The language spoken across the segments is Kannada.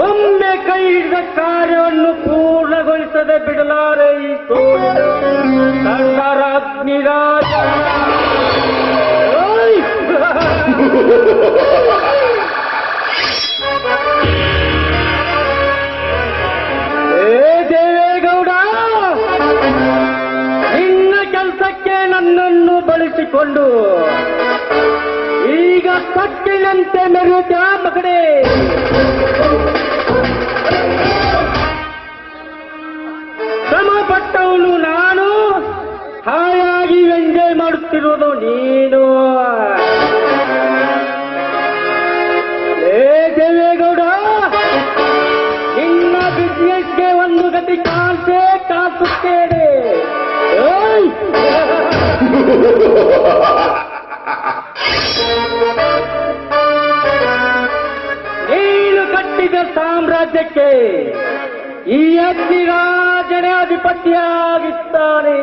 ಒಮ್ಮೆ ಕೈ ಕಾರ್ಯವನ್ನು ಪೂರ್ಣಗೊಳಿಸದೆ ಬಿಡಲಾರೆ ಈ ಸರ್ಕಾರ ಅಗ್ನಿರಾಜ ನನ್ನನ್ನು ಬಳಸಿಕೊಂಡು ಈಗ ಕಟ್ಟಿನಂತೆ ಮೆರೆಯುತ್ತ ಮಗಡೆ ಸಮಪಟ್ಟವನು ಪಟ್ಟವನು ನಾನು, ಹಾಯಾಗಿ ಎಂಜಾಯ್ ಮಾಡುತ್ತಿರುವುದು ನೀನು. ದೇವೇಗೌಡ, ನಿನ್ನ ಬಿಸ್ನೆಸ್ಗೆ ಒಂದು ಗತಿ ಕಾಸೇ ಕಾಸುತ್ತೇನೆ ನೀನು ಕಟ್ಟಿದ ಸಾಮ್ರಾಜ್ಯಕ್ಕೆ ಈ ಅಗ್ನಿರಾಜನೇ ಅಧಿಪತಿಯಾಗಿದ್ದಾನೆ.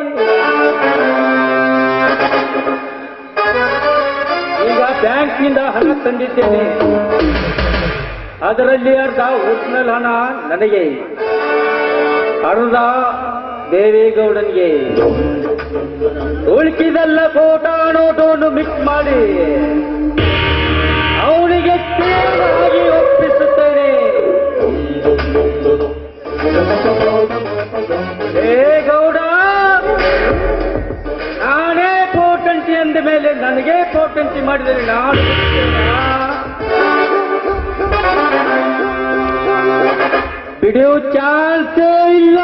ಈಗ ಬ್ಯಾಂಕ್ನಿಂದ ಹಣ ತಂದಿದ್ದೇನೆ. ಅದರಲ್ಲಿ ಅರ್ಧ ಒಟ್ನಲ್ ಹಣ ನನಗೆ. ಅರ್ಧ ದೇವೇಗೌಡನಿಗೆ. ಉಳಿಕಿದೆಲ್ಲ ಫೋಟೋ ನೋಟೋನು ಮಿಕ್ಸ್ ಮಾಡಿ ಅವನಿಗೆ ತೀವ್ರವಾಗಿ ಒಪ್ಪಿಸುತ್ತೇನೆ. ಏ ಗೌಡ, ನಾನೇ ಪೋಟಂಟಿ ಅಂದ ಮೇಲೆ ನನಗೆ ಪೋಟಂಟಿ ಮಾಡಿದರೆ ನಾನು ಬಿಡಿಯೋ ಚಾನ್ಸೇ ಇಲ್ಲ.